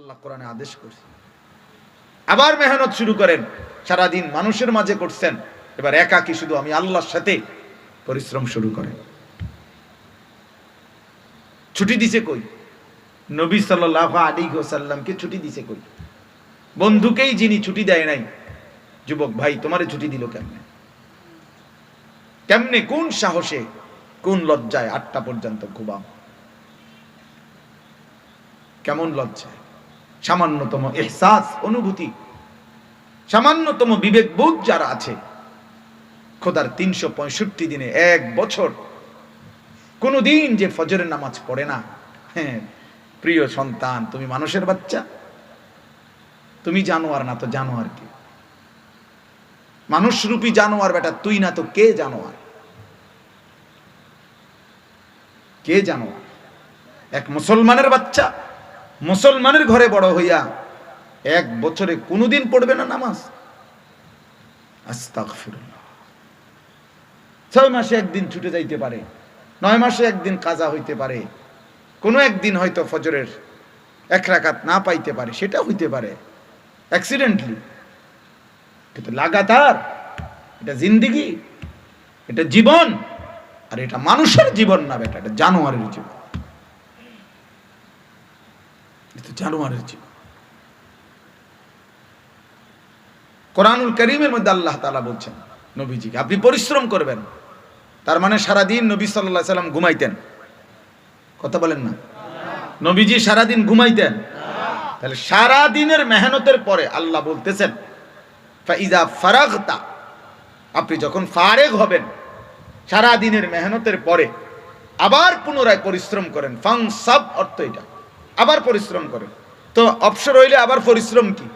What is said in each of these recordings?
আল্লাহ কোরআনে আদেশ করছে। আবার মেহনত শুরু করেন, সারাদিন মানুষের মাঝে করছেন, এবার একাকি শুধু আমি আল্লাহর সাথে পরিশ্রম শুরু করেন। ছুটি দিছে কই? নবী সাল্লাহ আলী সাল্লামকে ছুটি দিছে কই? বন্ধুকেই যিনি ছুটি দেয় নাই, যুবক ভাই, তোমারে ছুটি দিল কেমনে? কেমনে, কোন সাহসে, কোন লজ্জায় আটটা পর্যন্ত ঘুমাও? কেমন লজ্জায়? সামান্যতম এহসাস, অনুভূতি। সামান্যতম বিবেকবোধ যারা আছে, খোদার তিনশো পঁয়ষট্টি দিনে এক বছর। কোনোদিন যে ফজরের নামাজ পড়ে না। হ্যাঁ প্রিয় সন্তান, তুমি মানুষের বাচ্চা। তুমি জানোয়ার না তো জানোয়ার কি? মানুষরূপী জানোয়ার বেটা, তুই না তো কে জানোয়ার? কে জানোয়ার? এক মুসলমানের বাচ্চা। মুসলমানের ঘরে বড় হইয়া এক বছরে কোনোদিন পড়বে না নামাজ? ছয় মাসে একদিন ছুটে যাইতে পারে, নয় মাসে একদিন কাজা হইতে পারে, কোনো একদিন হয়তো ফজরের এক রাকাত না পাইতে পারে, সেটা হইতে পারে অ্যাক্সিডেন্টলি কিন্তু লাগাতার, এটা জিন্দিগি, এটা জীবন, আর এটা মানুষের জীবন না বেটা, এটা জানোয়ারের জীবন। এটা জানোয়ারের জীবন কোরআনুল করিমের মধ্যে আল্লাহ তালা বলছেন নবীজিকে, আপনি পরিশ্রম করবেন। তার মানে সারাদিন নবী সাল্লাহ সাল্লাম ঘুমাইতেন। কথা বলেন না। নবীজি সারাদিন ঘুমাইতেন। তাহলে সারা দিনের মেহনতের পরে আল্লাহ বলতেছেন, ফাইজা ফারাগতা আপনি যখন ফারেগ হবেন, সারাদিনের মেহনতের পরে আবার পুনরায় পরিশ্রম করেন। ফাং সব অর্থ এটা। আবার পরিশ্রম করে। তো অবসর হইলে আবার পরিশ্রম কি?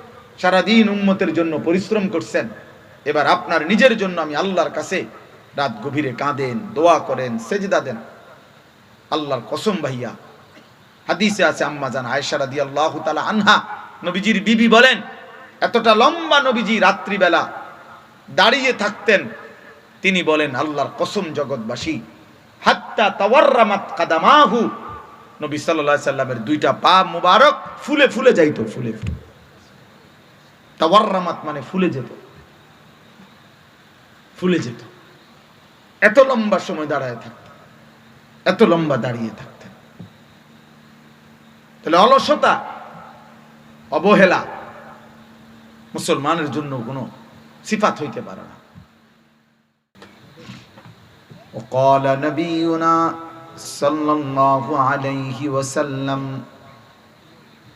সারাদিন উম্মতের জন্য পরিশ্রম করছেন। এবার আপনার নিজের জন্য আমি আল্লাহর কাছে রাত গভীরে কাঁদেন, দোয়া করেন, সেজদা দেন। আল্লাহর কসম ভাইয়া, হাদিসে আছে আম্মা জান আয়েশা রাদিয়াল্লাহু তাআলা আনহা, নবীজির বিবি বলেন, এতটা লম্বা নবীজি রাত্রিবেলা দাঁড়িয়ে থাকতেন, তিনি বলেন, আল্লাহর কসম জগৎবাসী, হাত্তা তাওয়াররামাত কাদামাহু নবী সাল্লাল্লাহু আলাইহি সাল্লামের দুইটা পা মুবারক ফুলে ফুলে যাইতো ফুলে ফুলে তাওয়াররামাত মানে ফুলে যেত ফুলে যেত এত লম্বা সময় দাঁড়ায় থাকতেন এত লম্বা দাঁড়িয়ে থাকতেন তাহলে অলসতা অবহেলা মুসলমানের জন্য কোনো সিফাত হইতে পারে না وقال نبينا صلى الله عليه وسلم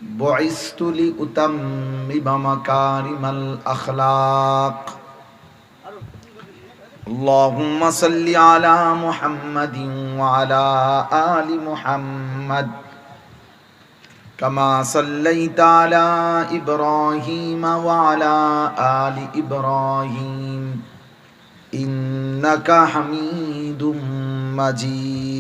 بعثت لأتمم مكارم الأخلاق اللهم صل على محمد وعلى آل محمد كما صليت على إبراهيم وعلى آل إبراهيم إنك حميد مجيد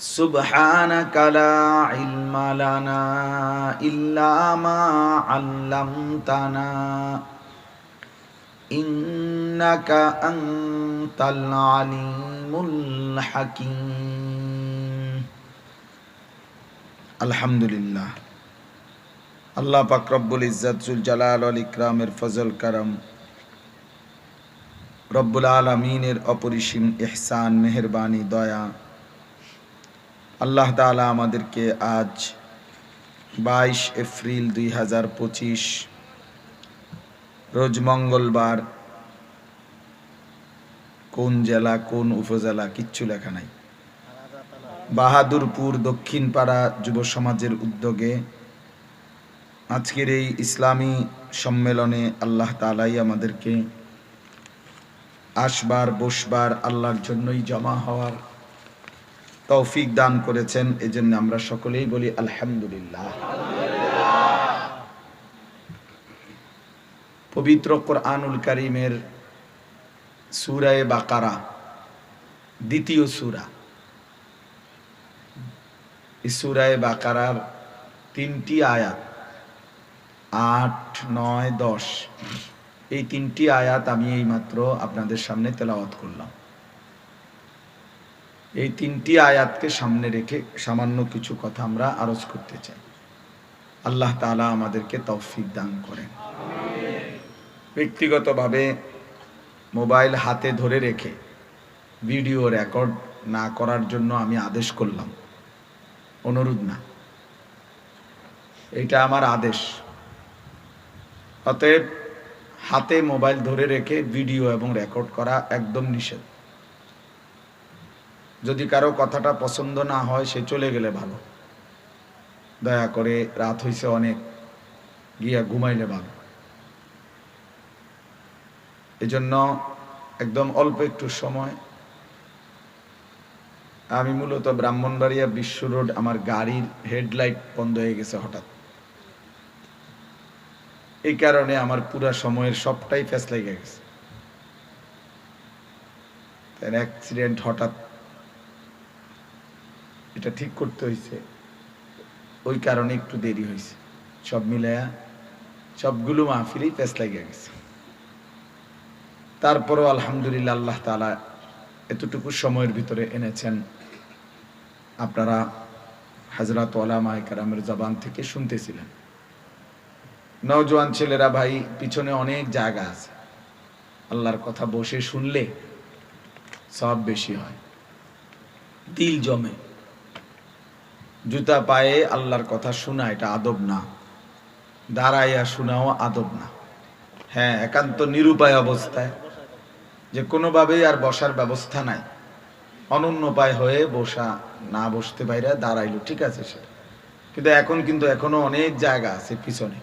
سبحانك لا علم لنا إلا ما علمتنا إنك أنت العليم الحكيم الحمد لله আল্লাহ পাক রব্বুল ইজ্জাতুল জালাল আল ইকরামের ফজল কারাম রব্বুল আলমিনের অপরিসীম ইহসান মেহরবানি দয়া আল্লাহ তাআলা আমাদেরকে আজ বাইশ এপ্রিল দুই হাজার পঁচিশ, রোজ মঙ্গলবার, কোন জেলা, কোন উপজেলা, কিচ্ছু লেখা নাই। বাহাদুরপুর দক্ষিণ পাড়া যুব সমাজের উদ্যোগে আজকের এই ইসলামী সম্মেলনে আল্লাহ তালাই আমাদেরকে আসবার, বসবার, আল্লাহর জন্যই জমা হওয়ার তৌফিক দান করেছেন, এজন্য আমরা সকলেই বলি আলহামদুলিল্লাহ। পবিত্র কোরআনুল কারিমের সুরায় বাকারা, দ্বিতীয় সুরা। এই সুরায় বাকারার তিনটি আয়াত, আট, নয়, দশ, এই তিনটি আয়াত আমি এইমাত্র আপনাদের সামনে তেলাওয়াত করলাম। এই তিনটি আয়াতকে সামনে রেখে সামান্য কিছু কথা আমরা আরজ করতে চাই। আল্লাহ তাআলা আমাদেরকে তৌফিক দান করেন। ব্যক্তিগতভাবে মোবাইল হাতে ধরে রেখে ভিডিও রেকর্ড না করার জন্য আমি আদেশ করলাম। অনুরোধ না। এটা আমার আদেশ। অতএব হাতে মোবাইল ধরে রেখে ভিডিও এবং রেকর্ড করা একদম নিষেধ। যদি কারও কথাটা পছন্দ না হয়, সে চলে গেলে ভালো। দয়া করে রাত হইছে অনেক, গিয়া ঘুমাইলে ভালো। এজন্য একদম অল্প একটু সময়। আমি মূলত ব্রাহ্মণবাড়িয়া বিশ্ব রোড আমার গাড়ির হেডলাইট বন্ধ হয়ে গেছে হঠাৎ। এই কারণে আমার পুরা সময়ের সবটাই ফেস লেগে গেছে। অ্যাক্সিডেন্ট হঠাৎ এটা ঠিক করতে হয়েছে ওই কারণে একটু দেরি হয়েছে সব মিলায়া সবগুলো মাহফিলেই ফেস লেগে গেছে। তারপরও আলহামদুলিল্লাহ আল্লাহ তালা এতটুকু সময়ের ভিতরে এনেছেন। আপনারা হাজরাত কারামের জবান থেকে শুনতেছিলেন। নওজোয়ান ছেলেরা ভাই, পিছনে অনেক জায়গা আছে। আল্লাহর কথা বসে শুনলে সব বেশি হয়। দিল জমে। জুতা পায়ে আল্লাহর কথা শোনা, এটা আদব না। দাঁড়াইয়া শোনাও আদব না। হ্যাঁ একান্ত নিরুপায় অবস্থায়। যে কোনোভাবেই আর বসার ব্যবস্থা নাই। অনন্য পায় হয়ে বসা, না বসতে পাইরা দাঁড়াইলো, ঠিক আছে সেটা কিন্তু এখন কিন্তু এখনও অনেক জায়গা আছে পিছনে।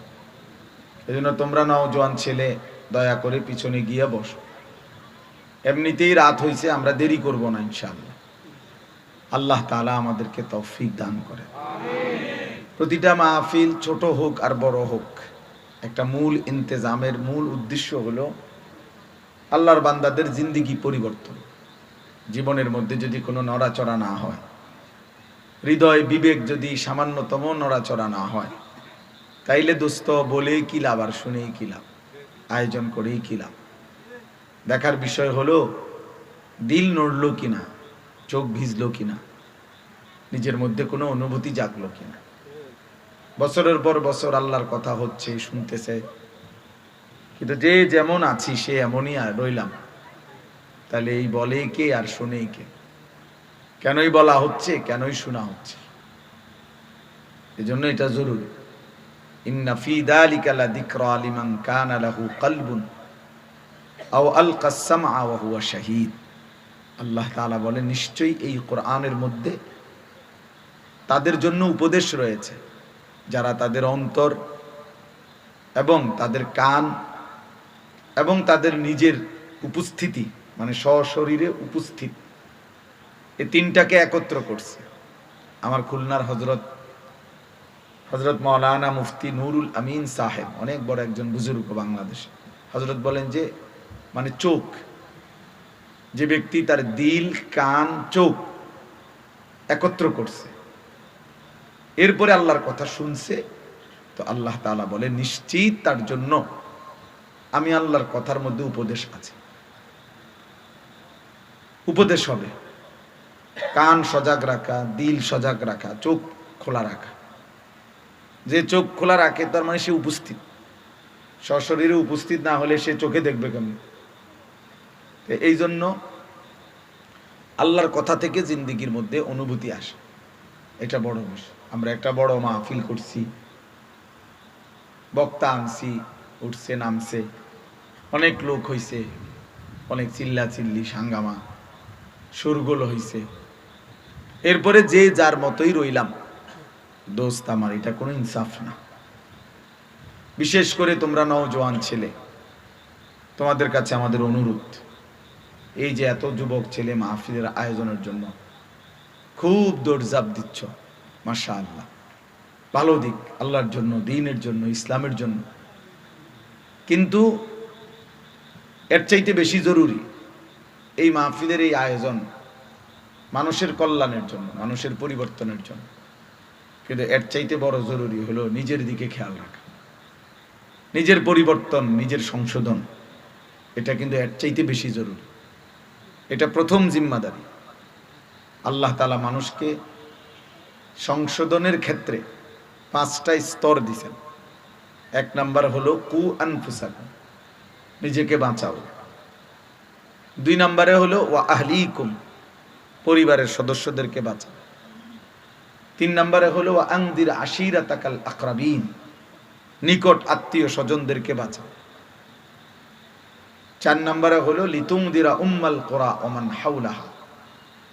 এই জন্য তোমরা নাও জোয়ান ছেলে, দয়া করে পিছনে গিয়ে বসো। এমনিতেই রাত হয়েছে আমরা দেরি করব না, ইনশাআল্লাহ। আল্লাহ তালা আমাদেরকে তৌফিক দান করে। প্রতিটা মাহফিল ছোট হোক আর বড় হোক, একটা মূল ইন্তেজামের মূল উদ্দেশ্য হলো আল্লাহর বান্দাদের জিন্দিগি পরিবর্তন। জীবনের মধ্যে যদি কোনো নড়াচড়া না হয়, হৃদয় বিবেক যদি সামান্যতম নড়াচড়া না হয়, তাইলে দোস্ত বলেই কি লাভ আর শুনেই কি লাভ, আয়োজন করেই কি লাভ? দেখার বিষয় হলো, দিল নড়ল কিনা? চোখ ভিজলো কিনা? নিজের মধ্যে কোনো অনুভূতি জাগলো কিনা? বছরের পর বছর আল্লাহর কথা হচ্ছে, শুনতেছে। কিন্তু যে যেমন আছি, সে এমনই আর রইলাম। তাহলে এই বলে কে আর শোনেই কে? কেনই বলা হচ্ছে, কেনই শোনা হচ্ছে? এজন্য এটা জরুরি। ইন্না কানা লাহু কলবুন আও আলকা সামআ ওয়া হুয়া শাহীদ। আল্লাহ তাআলা বলে নিশ্চয়ই এই কোরআনের মধ্যে তাদের জন্য উপদেশ রয়েছে। যারা তাদের অন্তর এবং তাদের কান এবং তাদের নিজের উপস্থিতি মানে সশরীরে উপস্থিত এই তিনটাকে একত্র করছে। আমার খুলনার হজরত হজরত মৌলানা মুফতি নুরুল আমিন সাহেব, অনেক বড় একজন বুজুর্গ বাংলাদেশ। হজরত বলেন যে মানে চোখ যে ব্যক্তি তার দিল, কান, চোখ একত্র করছে। এরপরে আল্লাহর কথা শুনছে, তো আল্লাহ তাআলা বলে, নিশ্চিত তার জন্য আমি আল্লাহর কথার মধ্যে উপদেশ আছে। উপদেশ হবে। কান সজাগ রাখা, দিল সজাগ রাখা, চোখ খোলা রাখা। যে চোখ খোলা রাখে, তার মানে সে উপস্থিত। সশরীরে উপস্থিত না হলে সে চোখে দেখবে কেমন? এই জন্য আল্লাহর কথা থেকে জিন্দিগির মধ্যে অনুভূতি আসে। এটা বড় বিষয় আমরা একটা বড় মাহফিল করছি। বক্তা আনছি, উঠছে, নামছে। অনেক লোক হইছে, অনেক চিল্লা চিল্লি সাঙ্গামা, সুরগোল হইছে। এরপরে যে যার মতোই রইলাম। দোস্ত আমার, এটা কোনো ইনসাফ না। বিশেষ করে তোমরা নওজোয়ান ছেলে। তোমাদের কাছে আমাদের অনুরোধ। এই যে এত যুবক ছেলে মাহফিলের আয়োজনের জন্য খুব দৌড়জাপ দিচ্ছ মাশা আল্লাহ ভালো দিক, আল্লাহর জন্য, দিনের জন্য, ইসলামের জন্য। কিন্তু এর চাইতে বেশি জরুরি এই মাহফিলের এই আয়োজন মানুষের কল্যাণের জন্য, মানুষের পরিবর্তনের জন্য। কিন্তু এর চাইতে বড় জরুরি হলো নিজের দিকে খেয়াল রাখা। নিজের পরিবর্তন, নিজের সংশোধন, এটা কিন্তু এর চাইতে বেশি জরুরি। এটা প্রথম জিম্মাদারি। আল্লাহ তালা মানুষকে সংশোধনের ক্ষেত্রে পাঁচটা স্তর দিছেন। এক নাম্বার হলো, কু আনফুসাক নিজেকে বাঁচাও। দুই নম্বরে হলো ও আহলিকুম, পরিবারের সদস্যদেরকে বাঁচাও। তিন নম্বরে হলো আংদির আশিরা তাকাল আকরাবিন, নিকট আত্মীয় স্বজনদেরকে বাঁচাও। চার নম্বরে হলো লিতুম দিরা উম্মাল কোরা ওমান হাউলাহা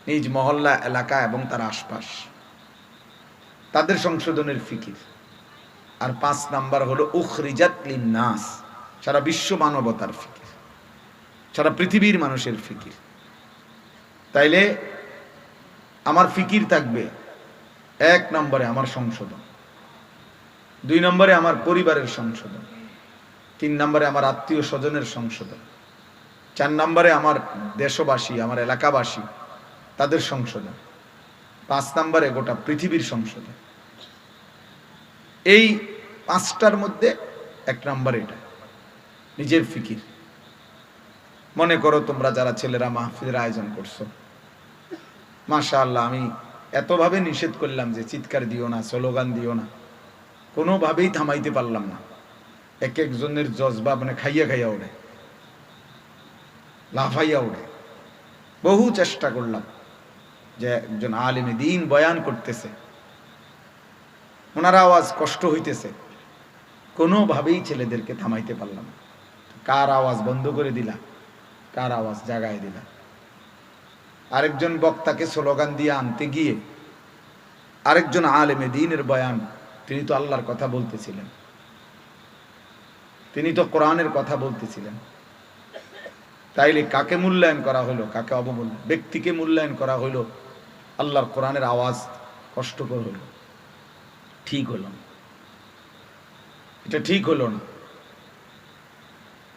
নিজ মহল্লা, এলাকা এবং তার আশপাশ। তাদের সংশোধনের ফিকির। আর পাঁচ নাম্বার হলো, উখরিজাত নাস সারা বিশ্ব মানবতার ফিকির। সারা পৃথিবীর মানুষের ফিকির। তাইলে আমার ফিকির থাকবে এক নম্বরে আমার সংশোধন। দুই নম্বরে আমার পরিবারের সংশোধন। তিন নম্বরে আমার আত্মীয় স্বজনের সংশোধন। চার নম্বরে আমার দেশবাসী, আমার এলাকাবাসী, তাদের সংশোধন। পাঁচ নম্বরে গোটা পৃথিবীর সংশোধন। এই পাঁচটার মধ্যে এক নম্বর এটা, নিজের ফিকির। মনে করো তোমরা যারা ছেলেরা মাহফিলের আয়োজন করছ। মাশা আল্লাহ আমি এতভাবে নিষেধ করলাম যে চিৎকার দিও না, স্লোগান দিও না। কোনোভাবেই থামাইতে পারলাম না। এক একজনের জজবা মানে খাইয়া খাইয়া ওঠে। লাফাইয়া ওঠে বহু চেষ্টা করলাম যে একজন আলিমে দিন বয়ান করতেছে। ওনার আওয়াজ কষ্ট হইতেছে। কোনোভাবেই ছেলেদেরকে থামাইতে পারলাম কার আওয়াজ বন্ধ করে দিলা? কার আওয়াজ জাগায় দিলা? আরেকজন বক্তাকে স্লোগান দিয়ে আনতে গিয়ে আরেকজন আলেমে দিনের বয়ান তিনি তো আল্লাহর কথা বলতেছিলেন। তিনি তো কোরআনের কথা বলতেছিলেন। তাইলে কাকে মূল্যায়ন করা হলো? কাকে অবমূল্য? ব্যক্তিকে মূল্যায়ন করা হলো? আল্লাহর কোরআনের আওয়াজ কষ্টকর হলো। ঠিক হলো এটা ঠিক হলো না।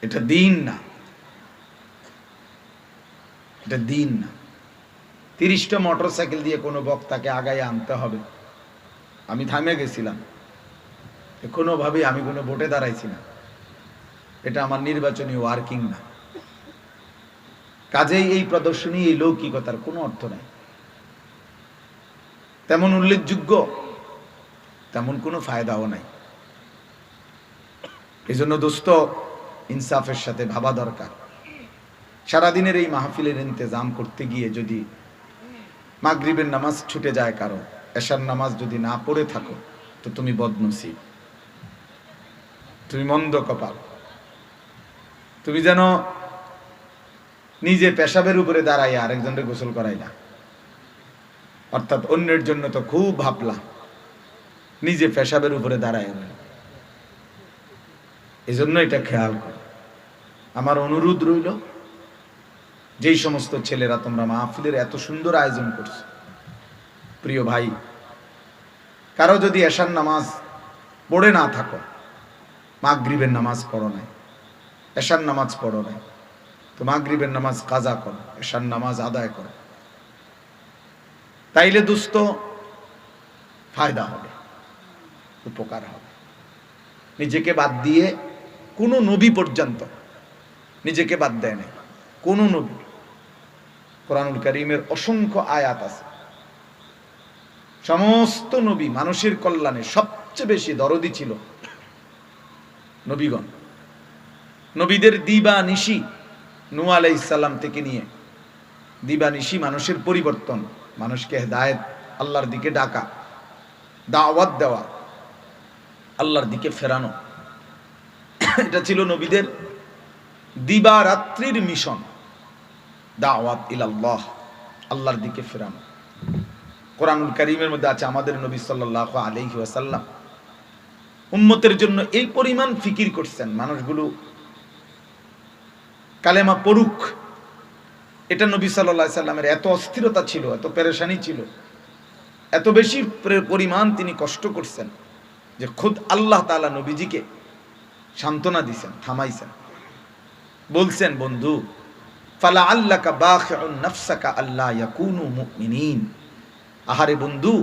এটা দিন না। এটা দিন না। তিরিশটা মোটর সাইকেল দিয়ে কোনো বক্তাকে আগায় আনতে হবে। আমি থামে গেছিলাম। কোনোভাবেই আমি কোনো ভোটে দাঁড়াইছি না। এটা আমার নির্বাচনী ওয়ার্কিং না। কাজেই এই প্রদর্শনী, এই লৌকিকতার কোনো অর্থ নাই। তেমন উল্লেখযোগ্য, তেমন কোনো ফায়দাও নাই। এই জন্য দোস্ত, ইনসাফের সাথে ভাবা দরকার। সারাদিনের এই মাহফিলের ইন্তজাম করতে গিয়ে যদি মাগরিবের নামাজ ছুটে যায় কারও, এশার নামাজ যদি না পড়ে থাকো, তো তুমি বদনসিব। তুমি মন্দ কপাল। তুমি যেন নিজে পেশাবের উপরে দাঁড়াই আরেকজনকে গোসল করাইলা। অর্থাৎ অন্যের জন্য তো খুব ভাবলা নিজে পেশাবের উপরে দাঁড়ায় এই জন্য এটা খেয়াল করো। আমার অনুরোধ রইল, যেই সমস্ত ছেলেরা তোমরা মাহফিলের এত সুন্দর আয়োজন করছ, প্রিয় ভাই, কারও যদি এশার নামাজ পড়ে না থাকো, মাগরিবের নামাজ পড়ো নাই, এশার নামাজ পড়ো নাই তো মাগরিবের নামাজ কাজা করো, এশার নামাজ আদায় করো। তাইলে দুস্থ ফায়দা হবে, উপকার হবে। নিজেকে বাদ দিয়ে কোনো নবী পর্যন্ত নিজেকে বাদ দেয় নাই। কোনো নবী। কোরআনুল করিমের অসংখ্য আয়াত আছে। সমস্ত নবী মানুষের কল্যাণে সবচেয়ে বেশি দরদি ছিল নবীগণ। নবীদের দিবা নিশি নু আলাই ইসাল্লাম থেকে নিয়ে। দিবা নিশি মানুষের পরিবর্তন, মানুষকে হেদায়ত, আল্লাহর দিকে ডাকা, দাওয়াত দেওয়া, আল্লাহর দিকে ফেরানো। এটা ছিল নবীদের দিবা রাত্রির মিশন, দাওয়াত ইলাল্লাহ, আল্লাহর দিকে ফেরানো। কোরআনুল করিমের মধ্যে আছে আমাদের নবী সাল্লাহ আলহি ওয়াসাল্লাম। উম্মতের জন্য এই পরিমাণ ফিকির করছেন, মানুষগুলো কালেমা পড়ুক, এটা নবী সাল্লাহ সাল্লামের এত অস্থিরতা ছিল, এত পেরেশানি ছিল, এত বেশি পরিমাণ তিনি কষ্ট করছেন যে খুদ আল্লাহ তালা নবীজিকে সান্ত্বনা দিছেন, থামাইছেন। বলছেন, বন্ধু, ফালা আল্লাকা বাখিউন নাফসাকা আল্লাহ আহারে বন্ধু,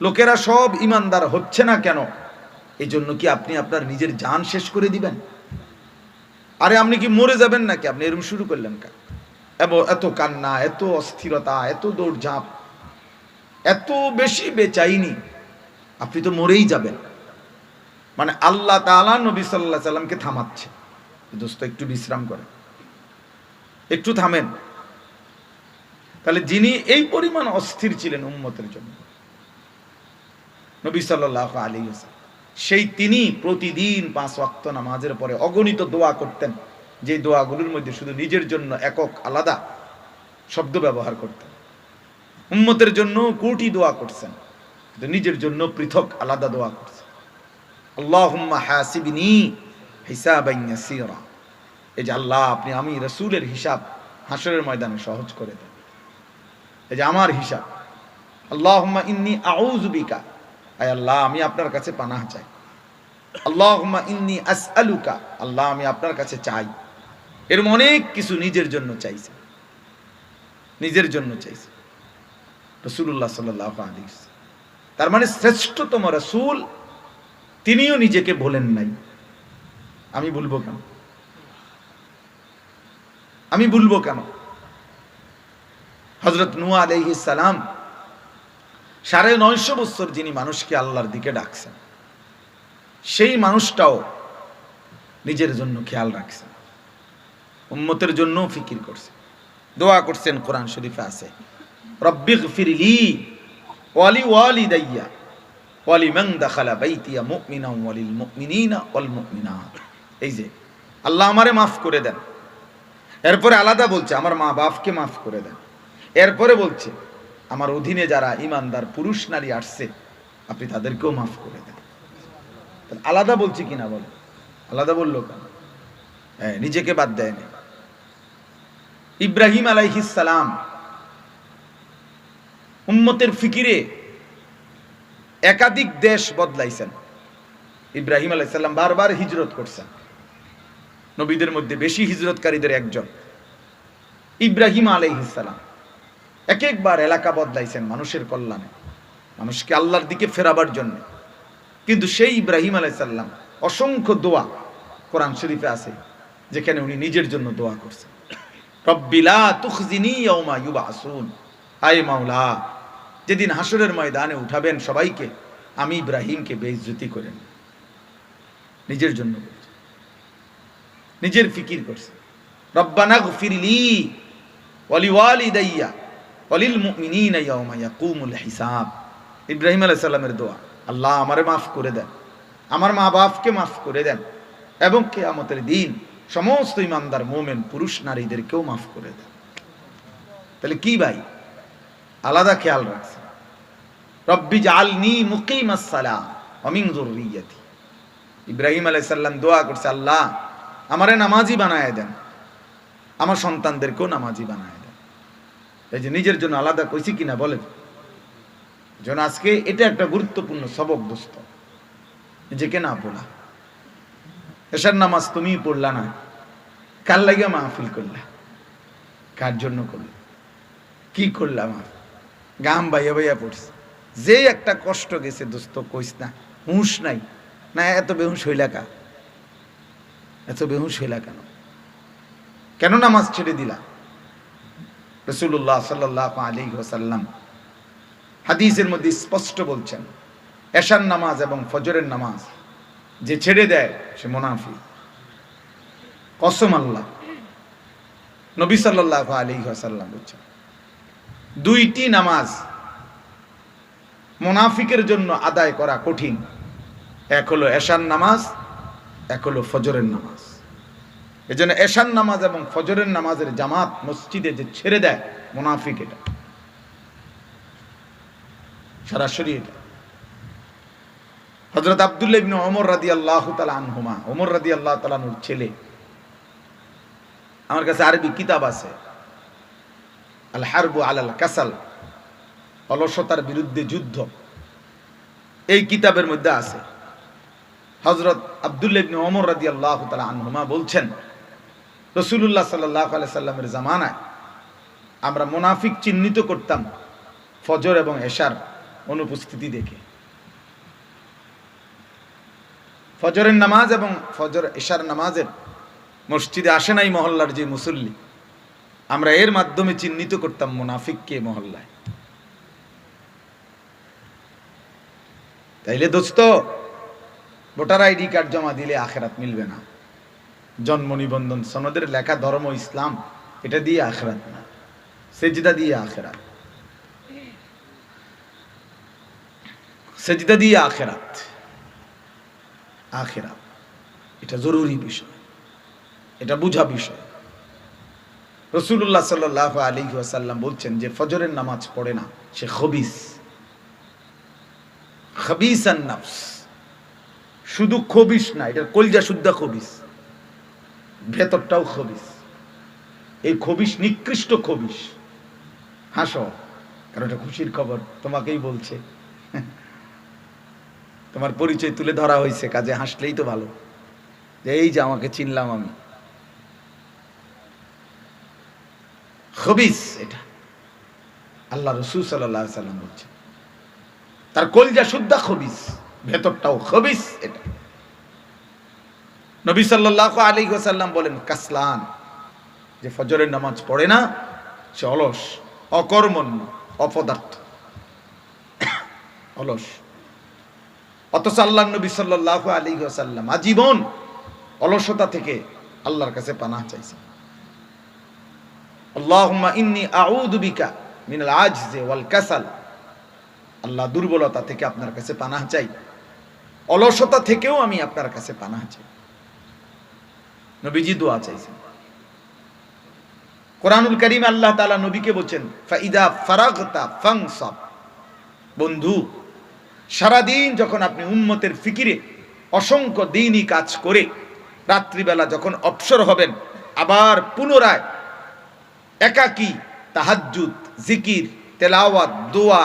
লোকেরা সব ইমানদার হচ্ছে না কেন? এই জন্য কি আপনি আপনার নিজের জান শেষ করে দিবেন? আরে আপনি কি মরে যাবেন নাকি? আপনি এরকম শুরু করলেন কেন? এবং, এত কান্না, এত অস্থিরতা, এত দৌড়ঝাঁপ, এত বেশি বেচাইনি। আপনি তো মরেই যাবেন। মানে আল্লাহ তাআলা নবী সাল্লাহ সাল্লামকে থামাচ্ছে। দোস্ত, একটু বিশ্রাম করে একটু থামেন। তাহলে যিনি এই পরিমাণ অস্থির ছিলেন উম্মতের জন্য। নবী সাল্লাহ আলী সেই তিনি প্রতিদিন পাঁচ ওয়াক্ত নামাজের পরে অগণিত দোয়া করতেন। যে দোয়াগুলোর মধ্যে শুধু নিজের জন্য একক আলাদা শব্দ ব্যবহার করতেন। উম্মতের জন্য কোটি দোয়া করছেন নিজের জন্য পৃথক আলাদা দোয়া করছেন। ইয়াসীরা। এই যে আল্লাহ, আপনি আমি রসুলের হিসাব হাসরের ময়দানে সহজ করে দেন। এই যে আমার হিসাব, আল্লাহুম্মা ইন্নী আউযু বিকা আয় আল্লাহ, আমি আপনার কাছে পানাহ চাই। আল্লাহুম্মা ইন্নী আসআলুকা, আল্লাহ, আমি আপনার কাছে চাই। এর অনেক কিছু নিজের জন্য চাইছে। নিজের জন্য চাইছে। রসুল্লাহ সাল্লাহ আলী তার মানে শ্রেষ্ঠতম রসুল তিনিও নিজেকে বলেন নাই। আমি বলব কেন? আমি বলব কেন? হজরত নুয়া আলহি সালাম সাড়ে নয়শো বছর যিনি মানুষকে আল্লাহর দিকে ডাকছেন, সেই মানুষটাও নিজের জন্য খেয়াল রাখছেন উম্মতের জন্য ফিকির করছে। দোয়া করছেন, কোরআন শরীফে আছে। রব্বিগ ফিরলি ওয়ালি ওয়ালি দাইয়া ওয়ালি মান দাখালা বাইতিয়া মুমিনা ওয়ালিল মুমিনিনা ওয়াল মুমিনাত। এই যে, আল্লাহ আমারে মাফ করে দেন। এরপরে আলাদা বলছে, আমার মা বাপকে মাফ করে দেন। এরপরে বলছে আমার অধীনে যারা ইমানদার পুরুষ, নারী আসছে, আপনি তাদেরকেও মাফ করে দেন। আলাদা বলছি কিনা বলে? আলাদা বলল কেন? হ্যাঁ নিজেকে বাদ দেয়নি ইব্রাহিম সালাম উম্মতের ফিকিরে একাধিক দেশ বদলাইছেন। ইব্রাহিম আলাইসাল্লাম বারবার হিজরত করছেন। নবীদের মধ্যে বেশি হিজরতকারীদের একজন। ইব্রাহিম আলাইহিসাল্লাম এক একবার এলাকা বদলাইছেন মানুষের কল্যাণে। মানুষকে আল্লাহর দিকে ফেরাবার জন্য। কিন্তু সেই ইব্রাহিম আলাইসাল্লাম অসংখ্য দোয়া কোরআন শরীফে আছে, যেখানে উনি নিজের জন্য দোয়া করছেন। রব্বিলা তুখজিনি ইয়াউমা ইউবাসুন। আয় মাওলা, যেদিন হাসরের ময়দানে উঠাবেন সবাইকে, আমি ইব্রাহিমকে বেইজ্জতি করেন নিজের জন্য নিজের ফিকির করছে। রব্বানা গফিরলি ওয়ালি ওয়ালিদাইয়া ইয়াকুমুল হিসাব। ইব্রাহিম আলাইহিস সালামের দোয়া, আল্লাহ আমারে মাফ করে দেন, আমার মা বাপকে মাফ করে দেন এবং কিয়ামতের দিন সমস্ত ইমানদার মোমেন, পুরুষ নারীদেরকেও মাফ করে দেন। তাহলে কি ভাই? আলাদা খেয়াল রাখছে রব্বি জালনি মুকিম আসসালাম জরুরিয়াতি ইব্রাহিম আলাইসাল্লাম দোয়া করছে, আল্লাহ আমারে নামাজি বানায় দেন। আমার সন্তানদেরকেও নামাজি বানায় এই যে নিজের জন্য আলাদা কইছি কিনা বলেন। যেন আজকে এটা একটা গুরুত্বপূর্ণ সবক দোস্ত। নিজেকে না পড়া। এসার নামাজ তুমি পড়লা না। কার লাগে মাহফিল করলা? কার জন্য করলে? কি করলাম গাম বাইয়া বাইয়া পড়ছে। যে একটা কষ্ট গেছে দোস্ত, কইস না। হুঁশ নাই। না, এত বেহুশ হইলা এত বেহুশ হইলা কেন? কেন নামাজ ছেড়ে দিলা? রসুল্লাহ সাল্লাহ আলী ওসাল্লাম হাদিসের মধ্যে স্পষ্ট বলছেন, এশার নামাজ এবং ফজরের নামাজ যে ছেড়ে দেয়, সে মোনাফি কসম আল্লাহ। নবী সাল্লাহ আলী ওসাল্লাম বলছেন, দুইটি নামাজ মোনাফিকের জন্য আদায় করা কঠিন। এক হলো এশার নামাজ, এক হলো ফজরের নামাজ। এই জন্য এশার নামাজ এবং ফজরের নামাজের জামাত মসজিদে যে ছেড়ে দেয়, মোনাফিক এটা। সরাসরি এটা। হজরত আবদুল্লাহ ইবনে ওমর রাদি আল্লাহ আনহুমা, ওমর রাদি আল্লাহ তালানুর ছেলে। আমার কাছে আরবি কিতাব আছে। আল হারবু আলাল কাসাল, অলসতার বিরুদ্ধে যুদ্ধ। এই কিতাবের মধ্যে আছে। হজরত আবদুল্লাহ ইবনে ওমর রাদি আল্লাহ তালা আনহুমা বলছেন রসুল্লাহ সাল্লাহ সাল্লামের জামানায় আমরা মোনাফিক চিহ্নিত করতাম ফজর এবং এশার অনুপস্থিতি দেখে। ফজরের নামাজ এবং ফজর এশার নামাজের মসজিদে আসে নাই মহল্লার যে মুসল্লি, আমরা এর মাধ্যমে চিহ্নিত করতাম মুনাফিককে মহল্লায়। তাইলে দোস্ত, ভোটার আইডি কার্ড জমা দিলে আখেরাত মিলবে না। জন্ম নিবন্ধন সনদের লেখা ধর্ম ইসলাম, এটা দিয়ে আখেরাত না। সেজদা দিয়ে আখেরাত। সেজদা দিয়ে আখেরাত। আখেরাত। এটা জরুরি বিষয়। এটা বুঝা বিষয়। রসুল্লাহ সাল্লাহ আলী ওয়াসাল্লাম বলছেন যে ফজরের নামাজ পড়ে না, সে খবিস। খবিস শুধু খবিস না এটা কলজা শুদ্ধ খবিস। ভেতরটাও খবিস। এই খবিস নিকৃষ্ট খবিস। হাসো, কারণ এটা খুশির খবর, তোমাকেই বলছে। তোমার পরিচয় তুলে ধরা হয়েছে, কাজে হাসলেই তো ভালো। যে এই যে আমাকে চিনলাম আমি। খবিস এটা। আল্লাহ রসুল সাল্লাম বলছে তার কলজা শুদ্ধা খবিস, ভেতরটাও খবিস এটা। নবী সাল্লাহ আলী সাল্লাম বলেন, কাসলান, যে ফজরের নামাজ পড়ে না, সে অলস, অকর্মণ্য, অপদার্থ, অলস। অথচ আল্লাহ নবী সাল্লাহ আলী সাল্লাম আজীবন অলসতা থেকে আল্লাহর কাছে পানাহ চাইছে ইন্নি আউযু বিকা মিনাল আজজি ওয়াল কাসাল। আল্লাহ দুর্বলতা থেকে আপনার কাছে পানাহ চাই। অলসতা থেকেও আমি আপনার কাছে পানাহ চাই। নবীজি দোয়া চাইছেন। কোরআনুল করিম আল্লাহ তাআলা নবীকে বলছেন, ফাইদা ফারাগতা ফাংসাব বন্ধু, সারাদিন যখন আপনি উম্মতের ফিকিরে অসংখ্য দিনই কাজ করে রাত্রিবেলা যখন অবসর হবেন, আবার পুনরায় একাকী তাহাজ্জুদ, জিকির, তেলাওয়াত, দোয়া,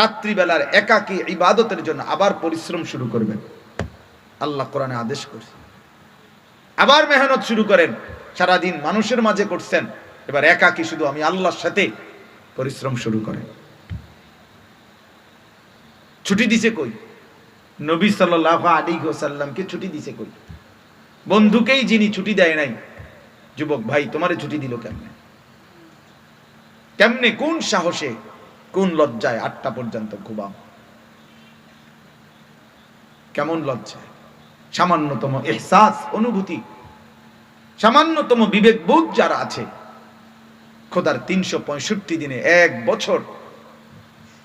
রাত্রিবেলার একাকী ইবাদতের জন্য আবার পরিশ্রম শুরু করবেন। আল্লাহ কোরআনে আদেশ করছে আবার মেহনত শুরু করেন। সারাদিন মানুষের মাঝে করছেন। এবার একাকী শুধু আমি আল্লাহর সাথে পরিশ্রম শুরু করেন। ছুটি দিছে কই? নবী সাল্লাহ আলী সাল্লামকে ছুটি দিছে কই? বন্ধুকেই যিনি ছুটি দেয় নাই, যুবক ভাই, তোমারে ছুটি দিল কেমনে? কেমনে, কোন সাহসে, কোন লজ্জায় আটটা পর্যন্ত ঘুমাও? কেমন লজ্জায়? সামান্যতম এহসাস, অনুভূতি। সামান্যতম বিবেকবোধ যারা আছে, খোদার তিনশো পঁয়ষট্টি দিনে এক বছর,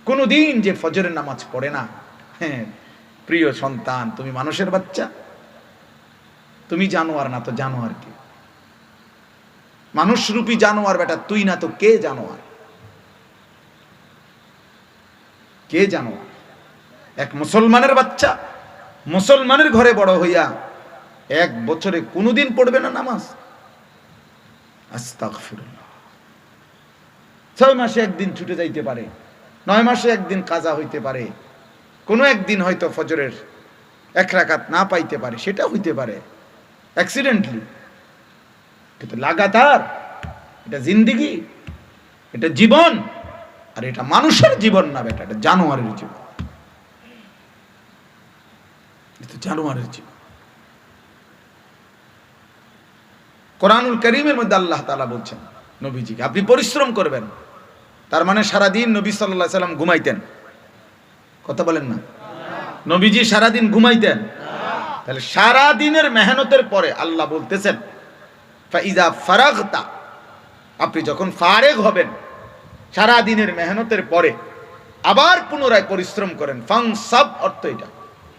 কোনোদিন যে ফজরের নামাজ পড়ে না। হ্যাঁ প্রিয় সন্তান, তুমি মানুষের বাচ্চা। তুমি জানোয়ার না তো জানোয়ার কি? মানুষরূপী জানোয়ার বেটা, তুই না তো কে জানোয়ার? কে জানোয়ার? এক মুসলমানের বাচ্চা। মুসলমানের ঘরে বড় হইয়া এক বছরে কোনোদিন পড়বে না নামাজ? ছয় মাসে একদিন ছুটে যাইতে পারে, নয় মাসে একদিন কাজা হইতে পারে, কোনো একদিন হয়তো ফজরের এক রাকাত না পাইতে পারে, সেটা হইতে পারে অ্যাক্সিডেন্টলি কিন্তু লাগাতার, এটা জিন্দিগি, এটা জীবন, আর এটা মানুষের জীবন না বেটা, এটা জানোয়ারের জীবন এটা জানোয়ারের জীবন। কোরআনুল করিমের মধ্যে আল্লাহ তালা বলছেন নবীজিকে, আপনি পরিশ্রম করবেন। তার মানে সারাদিন নবী সাল্লাহ সাল্লাম ঘুমাইতেন। কথা বলেন না। নবীজি সারাদিন ঘুমাইতেন। তাহলে সারাদিনের মেহনতের পরে আল্লাহ বলতেছেন, ফাইজা ফারাগতা আপনি যখন ফারেগ হবেন, সারাদিনের মেহনতের পরে আবার পুনরায় পরিশ্রম করেন। ফাং সব অর্থ এটা।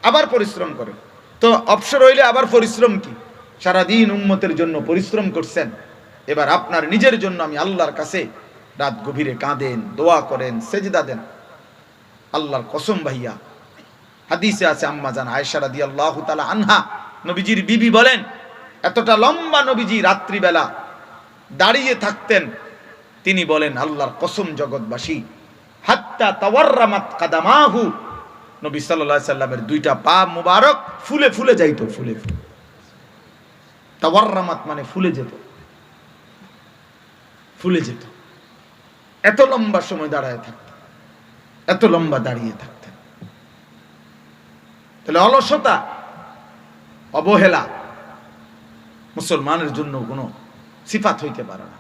আবার পরিশ্রম করেন তো অবসর হইলে আবার পরিশ্রম কি? সারাদিন উম্মতের জন্য পরিশ্রম করছেন। এবার আপনার নিজের জন্য আমি আল্লাহর কাছে রাত গভীরে কাঁদেন, দোয়া করেন, সেজদা দেন। আল্লাহর কসম ভাইয়া, হাদিসে আছে আম্মা জান আয়েশা রাদিয়াল্লাহু তালা আনহা। নবীজির বিবি বলেন, এতটা লম্বা নবীজি রাত্রিবেলা দাঁড়িয়ে থাকতেন, তিনি বলেন, আল্লাহর কসম জগৎবাসী, হাত্তা তাওয়াররামাত কাদামাহু নবী সাল্লাল্লাহু সাল্লামের দুইটা পা মুবারক ফুলে ফুলে যাইতো, ফুলে ফুলে। তাওয়াররামাত মানে ফুলে যেত। ফুলে যেত। এত লম্বা সময় দাঁড়ায় থাকত এত লম্বা দাঁড়িয়ে থাকতেন। তাহলে অলসতা, অবহেলা মুসলমানের জন্য কোনো সিফাত হইতে পারে না।